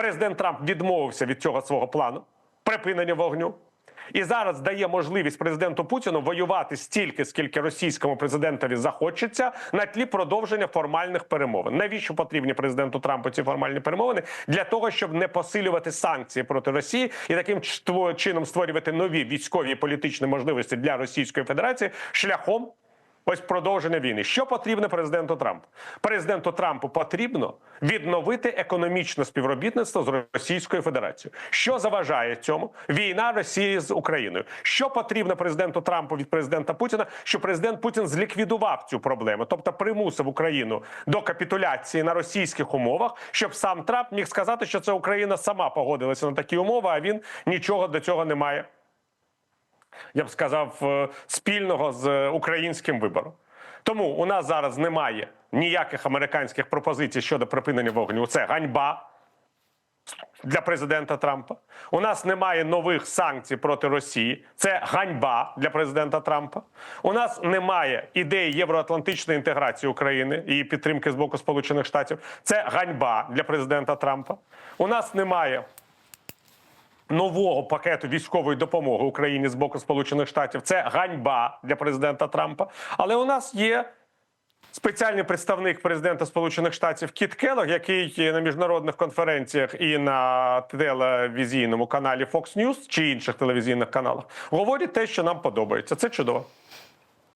Президент Трамп відмовився від цього свого плану припинення вогню. І зараз дає можливість президенту Путіну воювати стільки, скільки російському президентові захочеться на тлі продовження формальних перемовин. Навіщо потрібні президенту Трампу ці формальні перемовини? Для того, щоб не посилювати санкції проти Росії і таким чином створювати нові військові і політичні можливості для Російської Федерації шляхом Ось продовження війни. Що потрібно президенту Трампу? Президенту Трампу потрібно відновити економічне співробітництво з Російською Федерацією. Що заважає цьому? Війна Росії з Україною. Що потрібно президенту Трампу від президента Путіна? Щоб президент Путін зліквідував цю проблему, тобто примусив Україну до капітуляції на російських умовах, щоб сам Трамп міг сказати, що це Україна сама погодилася на такі умови, а він нічого до цього не має я б сказав, е, спільного з е, українським вибором. Тому у нас зараз немає ніяких американських пропозицій щодо припинення вогню. Це ганьба для президента Трампа. У нас немає нових санкцій проти Росії. Це ганьба для президента Трампа. У нас немає ідеї євроатлантичної інтеграції України і підтримки з боку Сполучених Штатів. Це ганьба для президента Трампа. У нас немає нового пакету військової допомоги Україні з боку Сполучених Штатів. Це ганьба для президента Трампа. Але у нас є спеціальний представник президента Сполучених Штатів Кіт Келлог, який на міжнародних конференціях і на телевізійному каналі Fox News чи інших телевізійних каналах говорить те, що нам подобається. Це чудово.